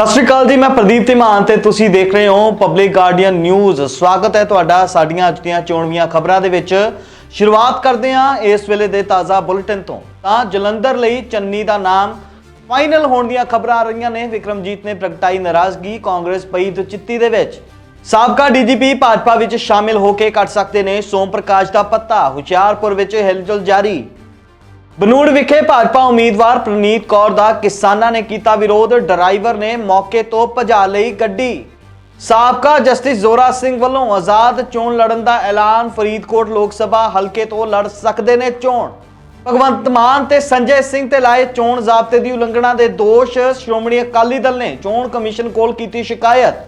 ਸਤਿ ਸ਼੍ਰੀ ਅਕਾਲ ਜੀ, ਮੈਂ ਪ੍ਰਦੀਪ ਧੀਮਾਨ ਤੇ ਤੁਸੀਂ ਦੇਖ ਰਹੇ ਹੋ ਪਬਲਿਕ ਗਾਰਡੀਅਨ ਨਿਊਜ਼ ਸਵਾਗਤ ਹੈ ਤੁਹਾਡਾ ਸਾਡੀਆਂ ਅੱਜ ਦੀਆਂ ਚੋਣਵੀਆਂ ਖਬਰਾਂ ਦੇ ਵਿੱਚ। ਸ਼ੁਰੂਆਤ ਕਰਦੇ ਹਾਂ ਇਸ ਵੇਲੇ ਦੇ ਤਾਜ਼ਾ ਬੁਲੇਟਿਨ ਤੋਂ। ਤਾਂ ਜਲੰਧਰ ਲਈ ਚੰਨੀ ਦਾ ਨਾਮ ਫਾਈਨਲ ਹੋਣ ਦੀਆਂ ਖਬਰਾਂ ਆ ਰਹੀਆਂ ਨੇ। ਵਿਕਰਮਜੀਤ ਨੇ ਪ੍ਰਗਟਾਈ ਨਾਰਾਜ਼ਗੀ, ਕਾਂਗਰਸ ਪਈ ਦੁਚਿੱਤੀ ਦੇ ਵਿੱਚ। ਸਾਬਕਾ ਡੀਜੀਪੀ ਭਾਜਪਾ ਵਿੱਚ ਸ਼ਾਮਿਲ ਹੋ ਕੇ ਕੱਟ ਸਕਦੇ ਨੇ। ਸੋਮ ਪ੍ਰਕਾਸ਼ ਦਾ ਪੱਤਾ, ਹੁਸ਼ਿਆਰਪੁਰ ਵਿੱਚ ਹਿਲਜੁਲ ਜਾਰੀ। ਬਨੂੜ ਵਿਖੇ ਭਾਜਪਾ ਉਮੀਦਵਾਰ ਪ੍ਰਨੀਤ ਕੌਰ ਦਾ ਕਿਸਾਨਾਂ ਨੇ ਕੀਤਾ ਵਿਰੋਧ। ਡਰਾਈਵਰ ਨੇ ਮੌਕੇ ਤੋਂ ਭਜਾ ਲਈ ਗੱਡੀ। ਸਾਬਕਾ ਜਸਟਿਸ ਜ਼ੋਰਾ ਸਿੰਘ ਵੱਲੋਂ ਆਜ਼ਾਦ ਚੋਣ ਲੜਨ ਦਾ ਐਲਾਨ। ਫਰੀਦਕੋਟ ਲੋਕ ਸਭਾ ਹਲਕੇ ਤੋਂ ਲੜ ਸਕਦੇ ਨੇ ਚੋਣ। ਭਗਵੰਤ ਮਾਨ ਤੇ ਸੰਜੇ ਸਿੰਘ ਤੇ ਲਾਏ ਚੋਣ ਜ਼ਾਬਤੇ ਦੀ ਉਲੰਘਣਾ ਦੇ ਦੋਸ਼। ਸ਼੍ਰੋਮਣੀ ਅਕਾਲੀ ਦਲ ਨੇ ਚੋਣ ਕਮਿਸ਼ਨ ਕੋਲ ਕੀਤੀ ਸ਼ਿਕਾਇਤ।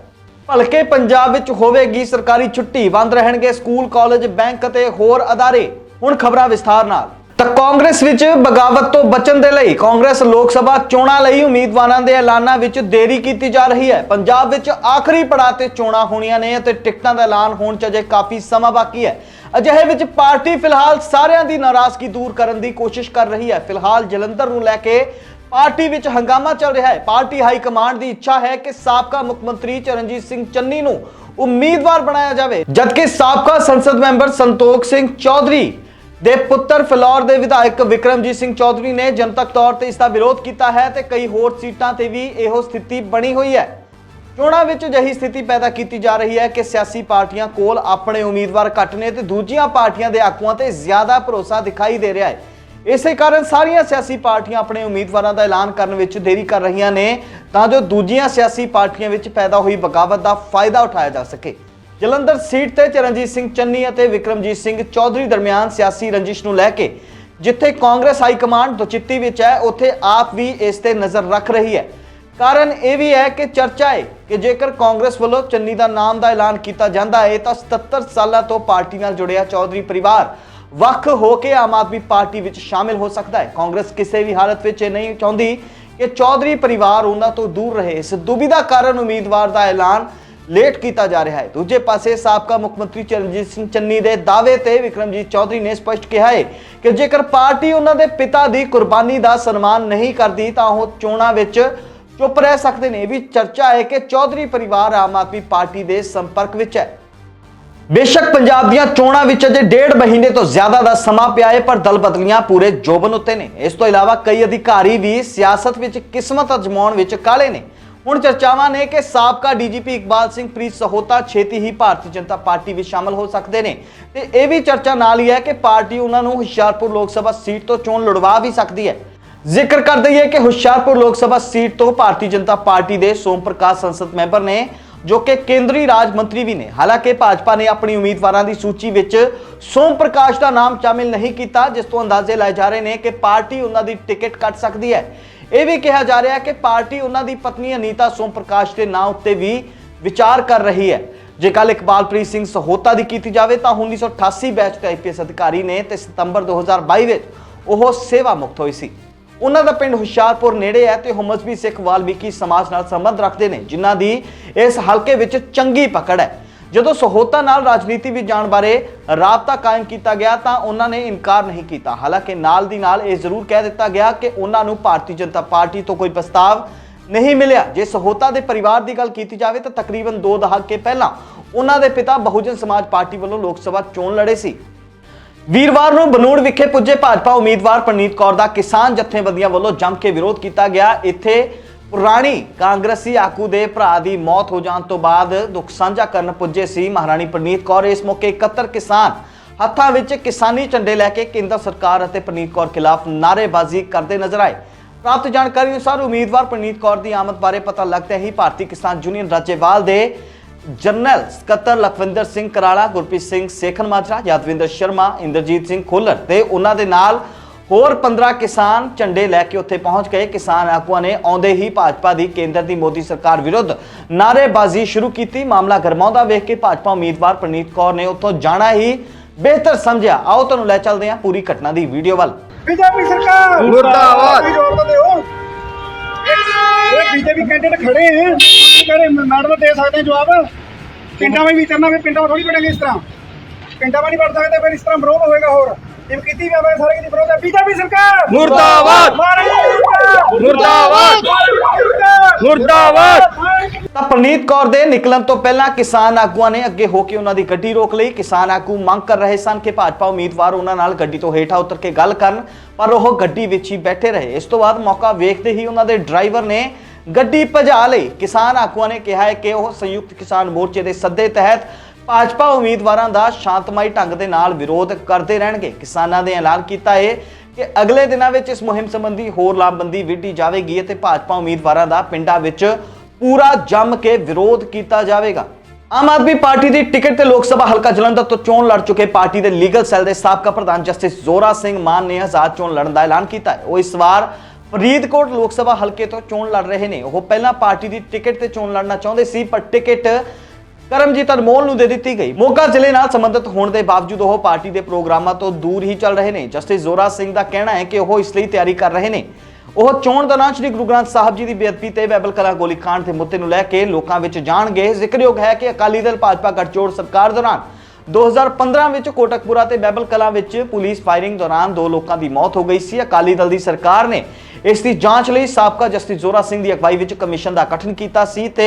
ਭਲਕੇ ਪੰਜਾਬ ਵਿੱਚ ਹੋਵੇਗੀ ਸਰਕਾਰੀ ਛੁੱਟੀ ਬੰਦ ਰਹਿਣਗੇ ਸਕੂਲ, ਕਾਲਜ, ਬੈਂਕ ਅਤੇ ਹੋਰ ਅਦਾਰੇ। ਹੁਣ ਖਬਰਾਂ ਵਿਸਥਾਰ ਨਾਲ। ਤਾਂ ਕਾਂਗਰਸ ਵਿੱਚ ਬਗਾਵਤ ਤੋਂ ਬਚਣ ਦੇ ਲਈ ਕਾਂਗਰਸ ਲੋਕ ਸਭਾ ਚੋਣਾਂ ਲਈ ਉਮੀਦਵਾਰਾਂ ਦੇ ਐਲਾਨਾਂ ਵਿੱਚ ਦੇਰੀ ਕੀਤੀ ਜਾ ਰਹੀ ਹੈ। ਪੰਜਾਬ ਵਿੱਚ ਆਖਰੀ ਪੜਾਅ ਤੇ ਚੋਣਾਂ ਹੋਣੀਆਂ ਨੇ ਅਤੇ ਟਿਕਟਾਂ ਦਾ ਐਲਾਨ ਹੋਣ ਚ ਅਜੇ ਕਾਫੀ ਸਮਾਂ ਬਾਕੀ ਹੈ। ਅਜਿਹੇ ਵਿੱਚ ਪਾਰਟੀ ਫਿਲਹਾਲ ਸਾਰਿਆਂ ਦੀ ਨਾਰਾਜ਼ਗੀ ਦੂਰ ਕਰਨ ਦੀ ਕੋਸ਼ਿਸ਼ ਕਰ ਰਹੀ ਹੈ। ਫਿਲਹਾਲ ਜਲੰਧਰ ਨੂੰ ਲੈ ਕੇ ਪਾਰਟੀ ਵਿੱਚ ਹੰਗਾਮਾ ਚੱਲ ਰਿਹਾ ਹੈ। ਪਾਰਟੀ ਹਾਈ ਕਮਾਂਡ ਦੀ ਇੱਛਾ ਹੈ ਕਿ ਸਾਬਕਾ ਮੁੱਖ ਮੰਤਰੀ ਚਰਨਜੀਤ ਸਿੰਘ ਚੰਨੀ ਨੂੰ ਉਮੀਦਵਾਰ ਬਣਾਇਆ ਜਾਵੇ। ਜਦਕਿ ਸਾਬਕਾ ਸੰਸਦ ਮੈਂਬਰ ਸੰਤੋਖ ਸਿੰਘ ਚੌਧਰੀ ਦੇ ਪੁੱਤਰ ਫਲੌਰ ਦੇ ਵਿਧਾਇਕ ਵਿਕਰਮਜੀਤ ਸਿੰਘ ਚੌਧਰੀ ਨੇ ਜਨਤਕ ਤੌਰ ਤੇ ਇਸ ਦਾ ਵਿਰੋਧ ਕੀਤਾ ਹੈ ਤੇ ਕਈ ਹੋਰ ਸੀਟਾਂ ਤੇ ਵੀ ਇਹੋ ਸਥਿਤੀ ਬਣੀ ਹੋਈ ਹੈ। ਚੋਣਾਂ ਵਿੱਚ ਅਜਿਹੀ ਸਥਿਤੀ ਪੈਦਾ ਕੀਤੀ ਜਾ ਰਹੀ ਹੈ ਕਿ ਸਿਆਸੀ ਪਾਰਟੀਆਂ ਕੋਲ ਆਪਣੇ ਉਮੀਦਵਾਰ ਘੱਟ ਨੇ ਤੇ ਦੂਜੀਆਂ ਪਾਰਟੀਆਂ ਦੇ ਆਗੂਆਂ ਤੇ ਜ਼ਿਆਦਾ ਭਰੋਸਾ ਦਿਖਾਈ ਦੇ ਰਿਹਾ ਹੈ। ਇਸੇ ਕਾਰਨ ਸਾਰੀਆਂ ਸਿਆਸੀ ਪਾਰਟੀਆਂ ਆਪਣੇ ਉਮੀਦਵਾਰਾਂ ਦਾ ਐਲਾਨ ਕਰਨ ਵਿੱਚ ਦੇਰੀ ਕਰ ਰਹੀਆਂ ਨੇ ਤਾਂ ਜੋ ਦੂਜੀਆਂ ਸਿਆਸੀ ਪਾਰਟੀਆਂ ਵਿੱਚ ਪੈਦਾ ਹੋਈ ਬਗਾਵਤ ਦਾ ਫਾਇਦਾ ਉਠਾਇਆ ਜਾ ਸਕੇ। ਜਲੰਧਰ ਸੀਟ ਤੇ ਚਰਨਜੀਤ ਸਿੰਘ ਚੰਨੀ ਅਤੇ ਵਿਕਰਮਜੀਤ ਸਿੰਘ ਚੌਧਰੀ ਦਰਮਿਆਨ ਸਿਆਸੀ ਰੰਜਿਸ਼ ਨੂੰ ਲੈ ਕੇ, ਜਿੱਥੇ ਕਾਂਗਰਸ ਹਾਈ ਕਮਾਂਡ ਦੁਚਿੱਤੀ ਵਿੱਚ ਹੈ, ਉੱਥੇ ਆਪ ਵੀ ਇਸ ਤੇ ਨਜ਼ਰ ਰੱਖ ਰਹੀ ਹੈ। ਕਾਰਨ ਇਹ ਵੀ ਹੈ ਕਿ ਚਰਚਾ ਹੈ ਕਿ ਜੇਕਰ ਕਾਂਗਰਸ ਵੱਲੋਂ ਚੰਨੀ ਦਾ ਨਾਮ ਦਾ ਐਲਾਨ ਕੀਤਾ ਜਾਂਦਾ ਹੈ, ਤਾਂ 77 ਸਾਲਾਂ ਤੋਂ ਪਾਰਟੀ ਨਾਲ ਜੁੜਿਆ ਚੌਧਰੀ ਪਰਿਵਾਰ ਵੱਖ ਹੋ ਕੇ ਆਮ ਆਦਮੀ ਪਾਰਟੀ ਵਿੱਚ ਸ਼ਾਮਿਲ ਹੋ ਸਕਦਾ ਹੈ। ਕਾਂਗਰਸ ਕਿਸੇ ਵੀ ਹਾਲਤ ਵਿੱਚ ਇਹ ਨਹੀਂ ਚਾਹੁੰਦੀ ਕਿ ਚੌਧਰੀ ਪਰਿਵਾਰ ਉਹਨਾਂ ਤੋਂ ਦੂਰ ਰਹੇ। ਇਸ ਦੁਬਿਧਾ ਕਾਰਨ ਉਮੀਦਵਾਰ ਦਾ ਐਲਾਨ ਲੇਟ ਕੀਤਾ ਜਾ ਰਿਹਾ ਹੈ। ਦੂਜੇ ਪਾਸੇ ਸਾਬਕਾ ਮੁੱਖ ਮੰਤਰੀ ਚਰਨਜੀਤ ਸਿੰਘ ਚੰਨੀ ਦੇ ਦਾਅਵੇ ਤੇ ਵਿਕਰਮਜੀਤ ਚੌਧਰੀ ਨੇ ਸਪਸ਼ਟ ਕਿਹਾ ਹੈ ਕਿ ਜੇਕਰ ਪਾਰਟੀ ਉਹਨਾਂ ਦੇ ਪਿਤਾ ਦੀ ਕੁਰਬਾਨੀ ਦਾ ਸਨਮਾਨ ਨਹੀਂ ਕਰਦੀ ਤਾਂ ਉਹ ਚੋਣਾਂ ਵਿੱਚ ਚੁੱਪ ਰਹਿ ਸਕਦੇ ਨੇ। ਇਹ ਵੀ ਚਰਚਾ ਹੈ ਕਿ ਚੌਧਰੀ ਪਰਿਵਾਰ ਆਮ ਆਦਮੀ ਪਾਰਟੀ ਦੇ ਸੰਪਰਕ ਵਿੱਚ ਹੈ। ਬੇਸ਼ੱਕ ਪੰਜਾਬ ਦੀਆਂ ਚੋਣਾਂ ਵਿੱਚ ਅਜੇ ਡੇਢ ਮਹੀਨੇ ਤੋਂ ਜ਼ਿਆਦਾ ਦਾ ਸਮਾਂ ਪਿਆ ਹੈ, ਪਰ ਦਲ ਬਦਲੀਆਂ ਪੂਰੇ ਜੋਬਨ ਉੱਤੇ ਨੇ। ਇਸ ਤੋਂ ਇਲਾਵਾ ਕਈ ਅਧਿਕਾਰੀ ਵੀ ਸਿਆਸਤ ਵਿੱਚ ਕਿਸਮਤ ਅਜਮਾਉਣ ਵਿੱਚ ਕਾਲੇ ਨੇ। ਹੁਣ ਚਰਚਾਵਾਂ ਨੇ ਕਿ ਸਾਬਕਾ ਡੀਜੀਪੀ ਇਕਬਾਲ ਸਿੰਘ, ਪ੍ਰੀਤ ਸਹੋਤਾ, ਛੇਤੀ ਹੀ ਭਾਰਤੀ ਜਨਤਾ ਪਾਰਟੀ ਵਿੱਚ ਸ਼ਾਮਲ ਹੋ ਸਕਦੇ ਨੇ। ਤੇ ਇਹ ਵੀ ਚਰਚਾ ਨਾਲ ਹੀ ਹੈ ਕਿ ਪਾਰਟੀ ਉਹਨਾਂ ਨੂੰ ਹੁਸ਼ਿਆਰਪੁਰ ਲੋਕ ਸਭਾ ਸੀਟ ਤੋਂ ਚੋਣ ਲੜਵਾ ਵੀ ਸਕਦੀ ਹੈ। ਜ਼ਿਕਰ ਕਰ ਦਈਏ ਕਿ ਹੁਸ਼ਿਆਰਪੁਰ ਲੋਕ ਸਭਾ ਸੀਟ ਤੋਂ ਭਾਰਤੀ ਜਨਤਾ ਪਾਰਟੀ ਦੇ ਸੋਮ ਪ੍ਰਕਾਸ਼ ਸੰਸਦ ਮੈਂਬਰ ਨੇ, ਜੋ ਕਿ ਕੇਂਦਰੀ ਰਾਜ ਮੰਤਰੀ ਵੀ ਨੇ। ਹਾਲਾਂਕਿ ਭਾਜਪਾ ਨੇ ਆਪਣੀ ਉਮੀਦਵਾਰਾਂ ਦੀ ਸੂਚੀ ਵਿੱਚ ਸੋਮ ਪ੍ਰਕਾਸ਼ ਦਾ ਨਾਮ ਸ਼ਾਮਿਲ ਨਹੀਂ ਕੀਤਾ, ਜਿਸ ਤੋਂ ਅੰਦਾਜ਼ੇ ਲਾਏ ਜਾ ਰਹੇ ਨੇ ਕਿ ਪਾਰਟੀ ਉਹਨਾਂ ਦੀ ਟਿਕਟ ਕੱਟ ਸਕਦੀ ਹੈ। ਇਹ ਵੀ ਕਿਹਾ ਜਾ ਰਿਹਾ ਹੈ ਕਿ ਪਾਰਟੀ ਉਹਨਾਂ ਦੀ ਪਤਨੀ ਅਨੀਤਾ ਸੋਮ ਪ੍ਰਕਾਸ਼ ਦੇ ਨਾਂ ਉੱਤੇ ਵੀ ਵਿਚਾਰ ਕਰ ਰਹੀ ਹੈ। ਜੇ ਕੱਲ ਇਕਬਾਲਪ੍ਰੀਤ ਸਿੰਘ ਸਹੋਤਾ ਦੀ ਕੀਤੀ ਜਾਵੇ ਤਾਂ 1988 ਬੈਚ ਦੇ ਆਈਪੀਐਸ ਅਧਿਕਾਰੀ ਨੇ ਤੇ ਸਤੰਬਰ 2022 ਵਿੱਚ ਉਹ ਸੇਵਾ ਮੁਕਤ ਹੋਈ ਸੀ। ਉਹਨਾਂ ਦਾ ਪਿੰਡ ਹੁਸ਼ਿਆਰਪੁਰ ਨੇੜੇ ਹੈ ਤੇ ਉਹ ਮਜ਼ਬੀ ਸਿੱਖ ਵਾਲਮੀਕੀ ਸਮਾਜ ਨਾਲ ਸੰਬੰਧ ਰੱਖਦੇ ਨੇ, ਜਿਨ੍ਹਾਂ ਦੀ ਇਸ ਹਲਕੇ ਵਿੱਚ ਚੰਗੀ ਪਕੜ ਹੈ। ਜਦੋਂ ਸਹੋਤਾ ਨਾਲ ਰਾਜਨੀਤੀ ਵਿੱਚ ਜਾਣ ਬਾਰੇ ਰਾਬਤਾ ਕਾਇਮ ਕੀਤਾ ਗਿਆ ਤਾਂ ਉਹਨਾਂ ਨੇ ਇਨਕਾਰ ਨਹੀਂ ਕੀਤਾ। ਹਾਲਾਂਕਿ ਨਾਲ ਦੀ ਨਾਲ ਇਹ ਜ਼ਰੂਰ ਕਹਿ ਦਿੱਤਾ ਗਿਆ ਕਿ ਉਹਨਾਂ ਨੂੰ ਭਾਰਤੀ ਜਨਤਾ ਪਾਰਟੀ ਤੋਂ ਕੋਈ ਪ੍ਰਸਤਾਵ ਨਹੀਂ ਮਿਲਿਆ। ਜੇ ਸਹੋਤਾ ਦੇ ਪਰਿਵਾਰ ਦੀ ਗੱਲ ਕੀਤੀ ਜਾਵੇ ਤਾਂ ਤਕਰੀਬਨ 2 ਦਹਾਕੇ ਪਹਿਲਾਂ ਉਹਨਾਂ ਦੇ ਪਿਤਾ ਬਹੁਜਨ ਸਮਾਜ ਪਾਰਟੀ ਵੱਲੋਂ ਲੋਕ ਸਭਾ ਚੋਣ ਲੜੇ ਸੀ। ਵੀਰਵਾਰ ਨੂੰ ਬਨੂੜ ਵਿਖੇ ਪੁੱਜੇ ਭਾਜਪਾ ਉਮੀਦਵਾਰ ਪ੍ਰਨੀਤ ਕੌਰ ਦਾ ਕਿਸਾਨ ਜਥੇਬੰਦੀਆਂ ਵੱਲੋਂ ਜੰਮ ਕੇ ਵਿਰੋਧ ਕੀਤਾ ਗਿਆ। ਇੱਥੇ ਪੁਰਾਣੀ ਕਾਂਗਰਸੀ ਆਗੂ ਦੇ ਭਰਾ ਦੀ ਮੌਤ ਹੋ ਜਾਣ ਤੋਂ ਬਾਅਦ ਦੁੱਖ ਸਾਂਝਾ ਕਰਨ ਪੁੱਜੇ ਸੀ ਮਹਾਰਾਣੀ ਪ੍ਰਨੀਤ ਕੌਰ। ਇਸ ਮੌਕੇ 71 ਕਿਸਾਨ ਹੱਥਾਂ ਵਿੱਚ ਕਿਸਾਨੀ ਝੰਡੇ ਲੈ ਕੇ ਕੇਂਦਰ ਸਰਕਾਰ ਅਤੇ ਪ੍ਰਨੀਤ ਕੌਰ ਖਿਲਾਫ ਨਾਅਰੇਬਾਜ਼ੀ ਕਰਦੇ ਨਜ਼ਰ ਆਏ। ਪ੍ਰਾਪਤ ਜਾਣਕਾਰੀ ਅਨੁਸਾਰ ਉਮੀਦਵਾਰ ਪ੍ਰਨੀਤ ਕੌਰ ਦੀ ਆਮਦ ਬਾਰੇ ਪਤਾ ਲੱਗਦਾ ਹੀ ਭਾਰਤੀ ਕਿਸਾਨ ਯੂਨੀਅਨ ਰਾਜੇਵਾਲ ਦੇ ਜਨਰਲ ਸਕੱਤਰ ਲਖਵਿੰਦਰ ਸਿੰਘ ਕਰਾਲਾ, ਗੁਰਪ੍ਰੀਤ ਸਿੰਘ ਸੇਖਨ ਮਾਜਰਾ, ਯਾਦਵਿੰਦਰ ਸ਼ਰਮਾ, ਇੰਦਰਜੀਤ ਸਿੰਘ ਖੋਲਰ ਤੇ ਉਹਨਾਂ ਦੇ ਨਾਲ ਹੋਰ 15 ਕਿਸਾਨ ਝੰਡੇ ਲੈ ਕੇ ਉੱਥੇ ਪਹੁੰਚ ਗਏ। ਕਿਸਾਨ ਆਗੂਆਂ ਨੇ ਆਉਂਦੇ ਹੀ ਭਾਜਪਾ ਦੀ ਕੇਂਦਰ ਦੀ ਮੋਦੀ ਸਰਕਾਰ ਵਿਰੁੱਧ ਨਾਅਰੇਬਾਜ਼ੀ ਸ਼ੁਰੂ ਕੀਤੀ। ਮਾਮਲਾ ਗਰਮਾਉਂਦਾ ਵੇਖ ਕੇ ਭਾਜਪਾ ਉਮੀਦਵਾਰ ਪ੍ਰਨੀਤ ਕੌਰ ਨੇ ਉੱਥੋਂ ਜਾਣਾ ਹੀ ਬਿਹਤਰ ਸਮਝਿਆ। ਆਓ ਤੁਹਾਨੂੰ ਲੈ ਚੱਲਦੇ ਹਾਂ ਪੂਰੀ ਘਟਨਾ ਦੀ ਵੀਡੀਓ ਵੱਲ। ਬੀਜੇਪੀ ਸਰਕਾਰ! ਮੁਰਦਾਬਾਦ। ਇਹ ਬੀਜੇਪੀ ਕੈਂਡੀਡੇਟ ਖੜੇ ਹੈ ਕਰੇ ਮੈਡਮ ਦੇ ਸਕਦੇ ਹਾਂ ਜਵਾਬ। ਪਿੰਡਾਂ ਵਿੱਚ ਵਿਚਰਨਾ ਫਿਰ ਪਿੰਡਾਂ ਵਿੱਚ ਥੋੜੀ ਪੜਾਂਗੇ ਇਸ ਤਰ੍ਹਾਂ। ਪਿੰਡਾਂ ਵਿੱਚ ਨਹੀਂ ਪੜ ਸਕਦੇ ਫਿਰ ਇਸ ਤਰ੍ਹਾਂ ਵਿਰੋਧ ਹੋਏਗਾ ਹੋਰ। ਜਿਵੇਂ ਕੀਤੀ ਵੀ ਆਵੇ ਸਾਰੇ ਕਿਤੇ ਵਿਰੋਧ ਹੈ ਬੀਜੇਪੀ ਸਰਕਾਰ! ਮੁਰਦਾਬਾਦ। ਮੁਰਦਾਬਾਦ! ਮੁਰਦਾਬਾਦ। ਸਰਕਾਰ! ਮੁਰਦਾਬਾਦ! ਤਾਂ ਪ੍ਰਨੀਤ ਕੌਰ ਦੇ ਨਿਕਲਣ ਤੋਂ ਪਹਿਲਾਂ ਕਿਸਾਨ ਆਗੂਆਂ ਨੇ ਅੱਗੇ ਹੋ ਕੇ ਉਹਨਾਂ ਦੀ ਗੱਡੀ ਰੋਕ ਲਈ। ਕਿਸਾਨ ਆਗੂ ਮੰਗ ਕਰ ਰਹੇ ਸਨ ਕਿ ਭਾਜਪਾ ਉਮੀਦਵਾਰ ਉਹਨਾਂ ਨਾਲ ਗੱਡੀ ਤੋਂ ਹੇਠਾਂ ਉਤਰ ਕੇ ਗੱਲ ਕਰਨ ਪਰ ਉਹ ਗੱਡੀ ਵਿੱਚ ਹੀ ਬੈਠੇ ਰਹੇ। ਇਸ ਤੋਂ ਬਾਅਦ ਮੌਕਾ ਵੇਖਦੇ ਹੀ ਉਹਨਾਂ ਦੇ ਡਰਾਈਵਰ ਨੇ ਗੱਡੀ ਭਜਾ ਲਈ। ਕਿਸਾਨ ਆਗੂਆਂ ਨੇ ਕਿਹਾ ਹੈ ਕਿ ਉਹ ਸੰਯੁਕਤ ਕਿਸਾਨ ਮੋਰਚੇ ਦੇ ਸੱਦੇ ਤਹਿਤ ਭਾਜਪਾ ਉਮੀਦਵਾਰਾਂ ਦਾ ਸ਼ਾਂਤਮਈ ਢੰਗ ਦੇ ਨਾਲ ਵਿਰੋਧ ਕਰਦੇ ਰਹਿਣਗੇ। ਕਿਸਾਨਾਂ ਨੇ ਐਲਾਨ ਕੀਤਾ ਹੈ ਕਿ ਅਗਲੇ ਦਿਨਾਂ ਵਿੱਚ ਇਸ ਮੁਹਿੰਮ ਸੰਬੰਧੀ ਹੋਰ ਲਾਮਬੰਦੀ ਵਿੱਢੀ ਜਾਵੇਗੀ ਅਤੇ ਭਾਜਪਾ ਉਮੀਦਵਾਰਾਂ ਦਾ ਪਿੰਡਾਂ ਵਿੱਚ ਪੂਰਾ ਜੰਮ ਕੇ ਵਿਰੋਧ ਕੀਤਾ ਜਾਵੇਗਾ। ਆਮ ਆਦਮੀ ਪਾਰਟੀ ਦੀ ਟਿਕਟ ਤੇ ਲੋਕ ਸਭਾ ਹਲਕਾ ਜਲੰਧਰ ਤੋਂ ਚੋਣ ਲੜ ਚੁੱਕੇ ਪਾਰਟੀ ਦੇ ਲੀਗਲ ਸੈੱਲ ਦੇ ਸਾਬਕਾ ਪ੍ਰਧਾਨ ਜਸਟਿਸ ਜ਼ੋਰਾ ਸਿੰਘ ਮਾਨ ਨੇ ਆਜ਼ਾਦ ਚੋਣ ਲੜਨ ਦਾ ਐਲਾਨ ਕੀਤਾ ਹੈ। ਉਹ ਇਸ ਵਾਰ ਫਰੀਦਕੋਟ ਲੋਕ ਸਭਾ ਹਲਕੇ ਤੋਂ ਚੋਣ ਲੜ ਰਹੇ ਨੇ। ਉਹ ਪਹਿਲਾਂ ਪਾਰਟੀ ਦੀ ਟਿਕਟ ਤੇ ਚੋਣ ਲੜਨਾ ਚਾਹੁੰਦੇ ਸੀ, ਪਰ ਟਿਕਟ ਕਰਮਜੀਤ ਅਨਮੋਲ ਨੂੰ ਦੇ ਦਿੱਤੀ ਗਈ। ਮੋਗਾ ਜ਼ਿਲ੍ਹੇ ਨਾਲ ਸੰਬੰਧਿਤ ਹੋਣ ਦੇ ਬਾਵਜੂਦ ਉਹ ਪਾਰਟੀ ਦੇ ਪ੍ਰੋਗਰਾਮਾਂ ਤੋਂ ਦੂਰ ਹੀ ਚੱਲ ਰਹੇ ਨੇ। ਜਸਟਿਸ ਜ਼ੋਰਾ ਸਿੰਘ ਦਾ ਕਹਿਣਾ ਹੈ ਕਿ ਉਹ ਇਸ ਲਈ ਤਿਆਰੀ ਕਰ ਰਹੇ ਨੇ। ਉਹ ਚੋਣ ਦੌਰਾਨ ਸ੍ਰੀ ਗੁਰੂ ਗ੍ਰੰਥ ਸਾਹਿਬ ਜੀ ਦੀ ਬੇਅਦਬੀ ਤੇ ਬਾਈਬਲ ਕਲਾ ਗੋਲੀकांड ਦੇ ਮੁੱਦੇ ਨੂੰ ਲੈ ਕੇ ਲੋਕਾਂ ਵਿੱਚ ਜਾਣਗੇ। ਜ਼ਿਕਰਯੋਗ ਹੈ ਕਿ ਅਕਾਲੀ ਦਲ ਭਾਜਪਾ ਗੱਠਜੋੜ ਸਰਕਾਰ ਦੌਰਾਨ 2015 ਵਿੱਚ ਕੋਟਕਪੁਰਾ ਤੇ ਬਾਈਬਲ ਕਲਾ ਵਿੱਚ ਪੁਲਿਸ ਫਾਇਰਿੰਗ ਦੌਰਾਨ ਦੋ ਲੋਕਾਂ ਦੀ ਮੌਤ ਹੋ ਗਈ ਸੀ। ਅਕਾਲੀ ਦਲ ਦੀ ਸਰਕਾਰ ਨੇ ਇਸ ਦੀ ਜਾਂਚ ਲਈ ਸਾਬਕਾ ਜਸਟਿਸ ਜ਼ੋਰਾ ਸਿੰਘ ਦੀ ਅਗਵਾਈ ਵਿੱਚ ਕਮਿਸ਼ਨ ਦਾ ਗਠਨ ਕੀਤਾ ਸੀ ਤੇ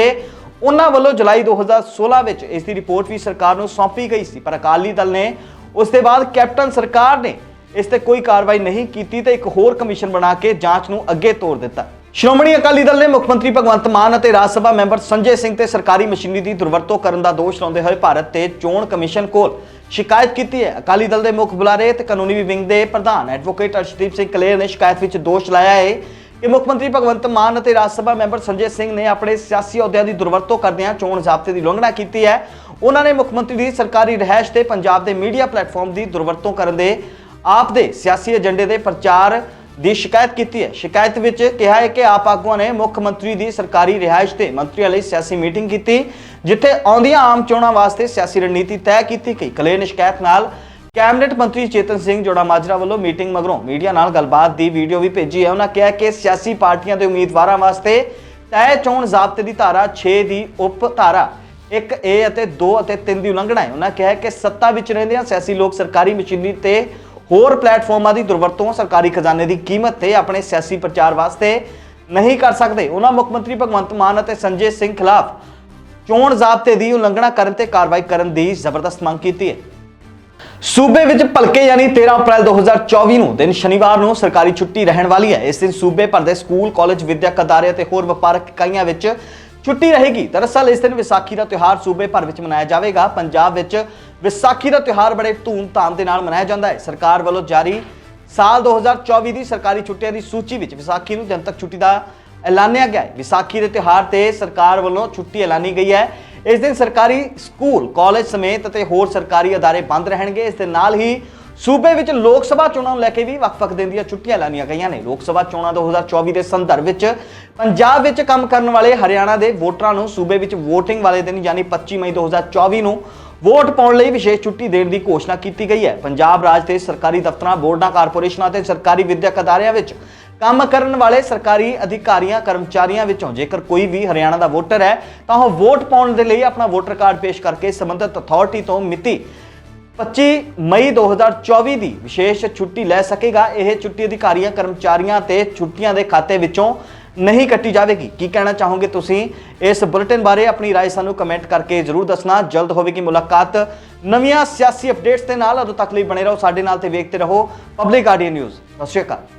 ਉਹਨਾਂ ਵੱਲੋਂ ਜੁਲਾਈ 2016 ਵਿੱਚ ਇਸ ਦੀ ਰਿਪੋਰਟ ਵੀ ਸਰਕਾਰ ਨੂੰ ਸੌਂਪੀ ਗਈ ਸੀ, ਪਰ ਅਕਾਲੀ ਦਲ ਨੇ ਉਸ ਦੇ ਬਾਅਦ ਕੈਪਟਨ ਸਰਕਾਰ ਨੇ ਇਸ ਤੇ ਕੋਈ ਕਾਰਵਾਈ ਨਹੀਂ ਕੀਤੀ ਤੇ ਇੱਕ ਹੋਰ ਕਮਿਸ਼ਨ ਬਣਾ ਕੇ ਜਾਂਚ ਨੂੰ ਅੱਗੇ ਤੋਰ ਦਿੱਤਾ। ਸ਼੍ਰੋਮਣੀ ਅਕਾਲੀ ਦਲ ਨੇ ਮੁੱਖ ਮੰਤਰੀ ਭਗਵੰਤ ਮਾਨ ਅਤੇ ਰਾਜ ਸਭਾ ਮੈਂਬਰ ਸੰਜੇ ਸਿੰਘ ਤੇ ਸਰਕਾਰੀ ਮਸ਼ੀਨਰੀ ਦੀ ਦੁਰਵਰਤੋਂ ਕਰਨ ਦਾ ਦੋਸ਼ ਲਾਉਂਦੇ ਹੋਏ ਭਾਰਤ ਤੇ ਚੋਣ ਕਮਿਸ਼ਨ ਕੋਲ ਸ਼ਿਕਾਇਤ ਕੀਤੀ ਹੈ। ਅਕਾਲੀ ਦਲ ਦੇ ਮੁੱਖ ਬੁਲਾਰੇ ਤੇ ਕਾਨੂੰਨੀ ਵਿੰਗ ਦੇ ਪ੍ਰਧਾਨ ਐਡਵੋਕੇਟ ਅਰਸ਼ਦੀਪ ਸਿੰਘ ਕਲੇਰ ਨੇ ਸ਼ਿਕਾਇਤ ਵਿੱਚ ਦੋਸ਼ ਲਾਇਆ ਹੈ ਕਿ ਮੁੱਖ ਮੰਤਰੀ ਭਗਵੰਤ ਮਾਨ ਅਤੇ ਰਾਜ ਸਭਾ ਮੈਂਬਰ ਸੰਜੇ ਸਿੰਘ ਨੇ ਆਪਣੇ ਸਿਆਸੀ ਅਹੁਦਿਆਂ ਦੀ ਦੁਰਵਰਤੋਂ ਕਰਦਿਆਂ ਚੋਣ ਜ਼ਾਬਤੇ ਦੀ ਉਲੰਘਣਾ ਕੀਤੀ ਹੈ। ਉਹਨਾਂ ਨੇ ਮੁੱਖ ਮੰਤਰੀ ਦੀ ਸਰਕਾਰੀ ਰਹਿائش ਤੇ ਪੰਜਾਬ ਦੇ ਮੀਡੀਆ ਪਲੇਟਫਾਰਮ ਦੀ ਦੁਰਵਰਤੋਂ ਕਰਨ ਦੇ ਆਪ ਦੇ ਸਿਆਸੀ ਏਜੰਡੇ ਦੇ ਪ੍ਰਚਾਰ ਦੀ ਸ਼ਿਕਾਇਤ ਕੀਤੀ ਹੈ। ਸ਼ਿਕਾਇਤ ਵਿੱਚ ਕਿਹਾ ਹੈ ਕਿ ਆਪ ਆਗੂਆਂ ਨੇ ਮੁੱਖ ਮੰਤਰੀ ਦੀ ਸਰਕਾਰੀ ਰਿਹਾਇਸ਼ ਤੇ ਮੰਤਰੀਆਂ ਲਈ ਸਿਆਸੀ ਮੀਟਿੰਗ ਕੀਤੀ, ਜਿੱਥੇ ਆਉਂਦੀਆਂ ਆਮ ਚੋਣਾਂ ਵਾਸਤੇ ਸਿਆਸੀ ਰਣਨੀਤੀ ਤੈਅ ਕੀਤੀ ਗਈ। ਕਲੇਨ ਸ਼ਿਕਾਇਤ ਨਾਲ ਕੈਬਨਿਟ ਮੰਤਰੀ ਚੇਤਨ ਸਿੰਘ ਜੋੜਾ ਮਾਜਰਾ ਵੱਲੋਂ ਮੀਟਿੰਗ ਮਗਰੋਂ ਮੀਡੀਆ ਨਾਲ ਗੱਲਬਾਤ ਦੀ ਵੀਡੀਓ ਵੀ ਭੇਜੀ ਹੈ। ਉਹਨਾਂ ਕਿਹਾ ਕਿ ਸਿਆਸੀ ਪਾਰਟੀਆਂ ਦੇ ਉਮੀਦਵਾਰਾਂ ਵਾਸਤੇ ਤੈਅ ਚੋਣ ਜ਼ਾਬਤੇ ਦੀ ਧਾਰਾ 6 ਦੀ ਉਪ ਧਾਰਾ 1A ਅਤੇ 2 ਅਤੇ 3 ਦੀ ਉਲੰਘਣਾ ਹੈ। ਉਹਨਾਂ ਕਿਹਾ ਕਿ ਸੱਤਾ ਵਿੱਚ ਰਹਿੰਦਿਆਂ ਸਿਆਸੀ ਲੋਕ ਸਰਕਾਰੀ ਮਸ਼ੀਨਰੀ ਤੇ ਹੋਰ ਪਲੇਟਫਾਰਮਾਂ ਦੀ ਦੁਰਵਰਤੋਂ ਸਰਕਾਰੀ ਖਜ਼ਾਨੇ ਦੀ ਕੀਮਤ ਤੇ ਆਪਣੇ ਸਿਆਸੀ ਪ੍ਰਚਾਰ ਵਾਸਤੇ ਨਹੀਂ ਕਰ ਸਕਦੇ। ਉਹਨਾਂ ਮੁੱਖ ਮੰਤਰੀ ਭਗਵੰਤ ਮਾਨ ਅਤੇ ਸੰਜੇ ਸਿੰਘ ਖਿਲਾਫ ਚੋਣ ਜ਼ਾਬਤੇ ਦੀ ਉਲੰਘਣਾ ਕਰਨ ਤੇ ਕਾਰਵਾਈ ਕਰਨ ਦੀ ਜ਼ਬਰਦਸਤ ਮੰਗ ਕੀਤੀ ਹੈ। ਸੂਬੇ ਵਿੱਚ ਭਲਕੇ ਯਾਨੀ 13 ਅਪ੍ਰੈਲ 2024 ਨੂੰ, ਦਿਨ ਸ਼ਨੀਵਾਰ ਨੂੰ ਸਰਕਾਰੀ ਛੁੱਟੀ ਰਹਿਣ ਵਾਲੀ ਹੈ। ਇਸ ਦਿਨ ਸੂਬੇ ਭਰ ਦੇ ਸਕੂਲ, ਕਾਲਜ ਵਿਦਿਅਕ ਅਦਾਰੇ ਅਤੇ ਹੋਰ ਵਪਾਰਕ ਇਕਾਈਆਂ ਵਿੱਚ ਛੁੱਟੀ ਰਹੇਗੀ। ਦਰਅਸਲ, ਇਸ ਦਿਨ ਵਿਸਾਖੀ ਦਾ ਤਿਉਹਾਰ ਸੂਬੇ ਭਰ ਵਿੱਚ ਮਨਾਇਆ ਜਾਵੇਗਾ। ਪੰਜਾਬ ਵਿੱਚ ਵਿਸਾਖੀ ਦਾ ਤਿਉਹਾਰ ਬੜੇ ਧੂਮ-ਧਾਮ ਦੇ ਨਾਲ ਮਨਾਇਆ ਜਾਂਦਾ ਹੈ। ਸਰਕਾਰ ਵੱਲੋਂ ਜਾਰੀ ਸਾਲ 2024 ਦੀ ਸਰਕਾਰੀ ਛੁੱਟੀਆਂ ਦੀ ਸੂਚੀ ਵਿੱਚ ਵਿਸਾਖੀ ਨੂੰ ਜਨਤਕ ਛੁੱਟੀ ਦਾ ਐਲਾਨਿਆ ਗਿਆ ਹੈ। ਵਿਸਾਖੀ ਦੇ ਤਿਉਹਾਰ ਤੇ ਸਰਕਾਰ ਵੱਲੋਂ ਛੁੱਟੀ ਐਲਾਨੀ ਗਈ ਹੈ। ਇਸ ਦਿਨ ਸਰਕਾਰੀ ਸਕੂਲ, ਕਾਲਜ ਸਮੇਤ ਅਤੇ ਹੋਰ ਸਰਕਾਰੀ ਅਦਾਰੇ ਬੰਦ ਰਹਿਣਗੇ। ਇਸ ਦੇ ਨਾਲ ਹੀ ਸੂਬੇ ਵਿੱਚ ਲੋਕ ਸਭਾ ਚੋਣਾਂ ਨੂੰ ਲੈ ਕੇ ਵੀ ਵੱਖ-ਵੱਖ ਦਿਨ ਦੀਆਂ ਛੁੱਟੀਆਂ ਐਲਾਨੀਆਂ ਗਈਆਂ ਨੇ। ਲੋਕ ਸਭਾ ਚੋਣਾਂ 2024 ਦੇ ਸੰਦਰਭ ਵਿੱਚ ਪੰਜਾਬ ਵਿੱਚ ਕੰਮ ਕਰਨ ਵਾਲੇ ਹਰਿਆਣਾ ਦੇ ਵੋਟਰਾਂ ਨੂੰ ਸੂਬੇ ਵਿੱਚ VOTING ਵਾਲੇ ਦਿਨ ਯਾਨੀ 25 ਮਈ 2024 ਨੂੰ ਵੋਟ ਪਾਉਣ ਲਈ ਵਿਸ਼ੇਸ਼ ਛੁੱਟੀ ਦੇਣ ਦੀ ਘੋਸ਼ਣਾ ਕੀਤੀ ਗਈ ਹੈ। ਪੰਜਾਬ ਰਾਜ ਦੇ ਸਰਕਾਰੀ ਦਫ਼ਤਰਾਂ, ਬੋਰਡਾਂ, ਕਾਰਪੋਰੇਸ਼ਨਾਂ ਅਤੇ ਸਰਕਾਰੀ ਵਿਦਿਅਕ ਅਦਾਰਿਆਂ ਵਿੱਚ ਕੰਮ ਕਰਨ ਵਾਲੇ ਸਰਕਾਰੀ ਅਧਿਕਾਰੀਆਂ ਕਰਮਚਾਰੀਆਂ ਵਿੱਚੋਂ ਜੇਕਰ ਕੋਈ ਵੀ ਹਰਿਆਣਾ ਦਾ ਵੋਟਰ ਹੈ ਤਾਂ ਉਹ ਵੋਟ ਪਾਉਣ ਦੇ ਲਈ ਆਪਣਾ ਵੋਟਰ ਕਾਰਡ ਪੇਸ਼ ਕਰਕੇ ਸੰਬੰਧਿਤ ਅਥਾਰਟੀ ਤੋਂ ਮਿਤੀ 25 ਮਈ 2024 ਦੀ ਵਿਸ਼ੇਸ਼ ਛੁੱਟੀ ਲੈ ਸਕੇਗਾ ਇਹ ਛੁੱਟੀ ਅਧਿਕਾਰੀਆਂ ਕਰਮਚਾਰੀਆਂ ਤੇ ਛੁੱਟੀਆਂ ਦੇ ਖਾਤੇ ਵਿੱਚੋਂ ਨਹੀਂ ਕੱਟੀ ਜਾਵੇਗੀ ਕੀ ਕਹਿਣਾ ਚਾਹੋਗੇ ਤੁਸੀਂ ਇਸ ਬੁਲੇਟਿਨ ਬਾਰੇ ਆਪਣੀ رائے ਸਾਨੂੰ ਕਮੈਂਟ ਕਰਕੇ ਜਰੂਰ ਦੱਸਣਾ ਜਲਦ ਹੋਵੇਗੀ ਮੁਲਾਕਾਤ ਨਵੀਆਂ ਸਿਆਸੀ ਅਪਡੇਟਸ ਦੇ ਨਾਲ ਉਦੋਂ ਤੱਕ ਲਈ ਬਣੇ ਰਹੋ ਸਾਡੇ ਨਾਲ ਤੇ ਵੇਖਦੇ ਰਹੋ ਪਬਲਿਕ ਗਾਰਡੀਅਨ ਨਿਊਜ਼ ਸਤਿ ਸ਼੍ਰੀ ਅਕਾਲ